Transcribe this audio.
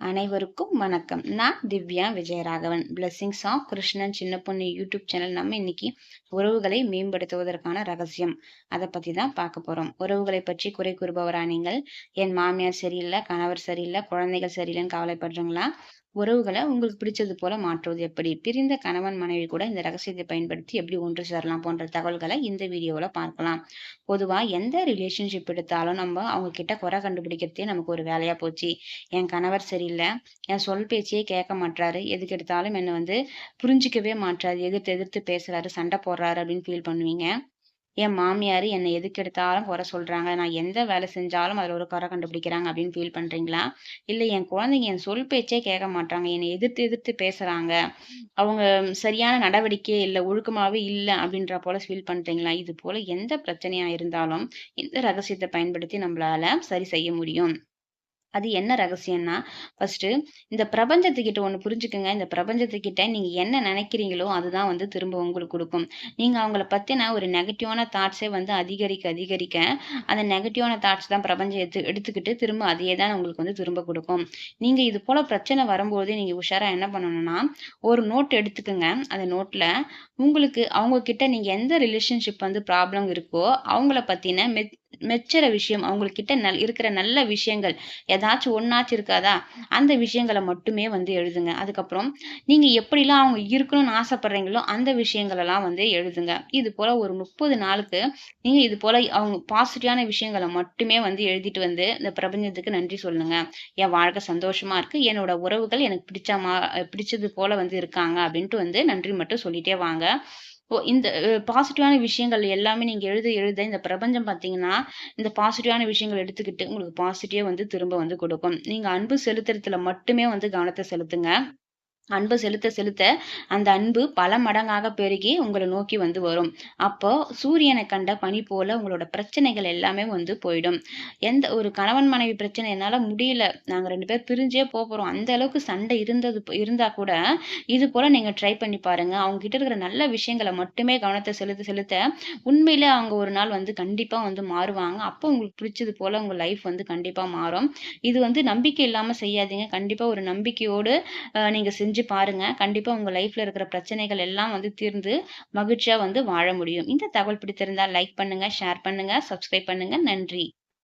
அனைவருக்கும் வணக்கம். நான் திவ்யா விஜயராகவன். பிளஸ்ஸிங்ஸ் ஆஃப் கிருஷ்ணன் சின்ன பொண்ணு யூடியூப் சேனல் நம்ம இன்னைக்கு உறவுகளை மேம்படுத்துவதற்கான ரகசியம். அதை பத்தி தான் பார்க்க போறோம். உறவுகளை பற்றி குறை கூறுபவரா நீங்கள்? என் மாமியார் சரியில்லை கணவர் சரியில்லை குழந்தைகள் சரியில்லைன்னு கவலைப்படுறீங்களா? உறவுகளை உங்களுக்கு பிடிச்சது போல மாற்றுவது எப்படி? பிரிந்த கணவன் மனைவி கூட இந்த ரகசியத்தை பயன்படுத்தி எப்படி ஒன்று சேரலாம் போன்ற தகவல்களை இந்த வீடியோவில் பார்க்கலாம். பொதுவாக எந்த ரிலேஷன்ஷிப் எடுத்தாலும் நம்ம அவங்க கிட்ட குறை கண்டுபிடிக்கிறதே நமக்கு ஒரு வேலையா போச்சு. என் கணவர் இல்லை. என் சொல் பேச்சையே கேட்க மாட்டாரு எதுக்கு எடுத்தாலும் என்னை வந்து புரிஞ்சிக்கவே மாட்டாரு எதிர்த்து எதிர்த்து பேசுறாரு. சண்டை போடுறாரு அப்படின்னு ஃபீல் பண்ணுவீங்க. என் மாமியார் என்னை எதுக்கு எடுத்தாலும் குறை சொல்கிறாங்க நான் எந்த வேலை செஞ்சாலும் அதில் ஒரு குறை கண்டுபிடிக்கிறாங்க அப்படின்னு ஃபீல் பண்ணுறீங்களா இல்லை என் குழந்தைங்க என் சொல் பேச்சே கேட்க மாட்டாங்க என்னை எதிர்த்து எதிர்த்து பேசுகிறாங்க அவங்க சரியான நடவடிக்கை இல்லை ஒழுக்கமாகவே இல்லை அப்படின்ற போல் ஃபீல் பண்ணுறீங்களா இது போல் எந்த பிரச்சனையாக இருந்தாலும் இந்த ரகசியத்தை பயன்படுத்தி நம்மளால் சரி செய்ய முடியும்? அது என்ன ரகசியம்னா ஃபர்ஸ்ட் இந்த பிரபஞ்சத்துக்கிட்ட ஒன்று புரிஞ்சுக்கோங்க. இந்த பிரபஞ்சத்துக்கிட்ட நீங்க என்ன நினைக்கிறீங்களோ அதுதான் வந்து திரும்ப உங்களுக்கு கொடுக்கும். நீங்க அவங்கள பத்தின ஒரு நெகட்டிவான தாட்ஸே வந்து அதிகரிக்க அதிகரிக்க அந்த நெகட்டிவான தாட்ஸ் தான் பிரபஞ்சம் எடுத்து எடுத்துக்கிட்டு திரும்ப அதையே தான் உங்களுக்கு வந்து திரும்ப கொடுக்கும். நீங்க இது போல பிரச்சனை வரும்போது நீங்க உஷாரா என்ன பண்ணணும்னா ஒரு நோட் எடுத்துக்கோங்க. அந்த நோட்ல உங்களுக்கு அவங்க கிட்ட நீங்க எந்த ரிலேஷன்ஷிப் வந்து ப்ராப்ளம் இருக்கோ அவங்கள பத்தின மெத் மெச்சுற விஷயம் அவங்கக்கிட்ட நல் இருக்கிற நல்ல விஷயங்கள் ஏதாச்சும் ஒன்னாச்சும் இருக்காதா? அந்த விஷயங்களை மட்டுமே வந்து எழுதுங்க. அதுக்கப்புறம் நீங்கள் எப்படிலாம் அவங்க இருக்கணும்னு ஆசைப்படுறீங்களோ அந்த விஷயங்களெல்லாம் வந்து எழுதுங்க. இது போல் ஒரு முப்பது நாளுக்கு நீங்கள் இது போல் அவங்க பாசிட்டிவான விஷயங்களை மட்டுமே வந்து எழுதிட்டு வந்து இந்த பிரபஞ்சத்துக்கு நன்றி சொல்லுங்க. என் வாழ்க்கை சந்தோஷமாக இருக்குது என்னோட உறவுகள் எனக்கு பிடிச்ச மா பிடிச்சது போல் வந்து இருக்காங்க அப்படின்ட்டு வந்து நன்றி மட்டும் சொல்லிட்டே வாங்க. ஓ இந்த பாசிட்டிவான விஷயங்கள் எல்லாமே நீங்கள் எழுத எழுத இந்த பிரபஞ்சம் பார்த்தீங்கன்னா இந்த பாசிட்டிவான விஷயங்கள் எடுத்துக்கிட்டு உங்களுக்கு பாசிட்டிவாக வந்து திரும்ப வந்து கொடுக்கும். நீங்கள் அன்பு செலுத்துறதுல மட்டுமே வந்து கவனத்தை செலுத்துங்க. அன்பு செலுத்த செலுத்த அந்த அன்பு பல மடங்காக பெருகி உங்களை நோக்கி வந்து வரும். அப்போ சூரியனை கண்ட பனி போல உங்களோட பிரச்சனைகள் எல்லாமே வந்து போயிடும். எந்த ஒரு கணவன் மனைவி பிரச்சனை என்னால முடியல. நாங்க ரெண்டு பேர் பிரிஞ்சே போறோம். அந்த அளவுக்கு சண்டை இருந்தது இருந்தா கூட இது போல நீங்க ட்ரை பண்ணி பாருங்க. அவங்க கிட்ட இருக்கிற நல்ல விஷயங்களை மட்டுமே கவனத்தை செலுத்த செலுத்த உண்மையிலே அவங்க ஒரு நாள் வந்து கண்டிப்பா வந்து மாறுவாங்க. அப்போ உங்களுக்கு பிடிச்சது போல உங்க லைஃப் வந்து கண்டிப்பா மாறும். இது வந்து நம்பிக்கை இல்லாம செய்யாதீங்க. கண்டிப்பா ஒரு நம்பிக்கையோடு நீங்க செஞ்சு செஞ்சு பாருங்க. கண்டிப்பா உங்க லைஃப்ல இருக்கிற பிரச்சனைகள் எல்லாம் வந்து தீர்ந்து மகிழ்ச்சியா வந்து வாழ முடியும். இந்த தகவல் பிடித்திருந்தா லைக் பண்ணுங்க ஷேர் பண்ணுங்க சப்ஸ்கிரைப் பண்ணுங்க. நன்றி.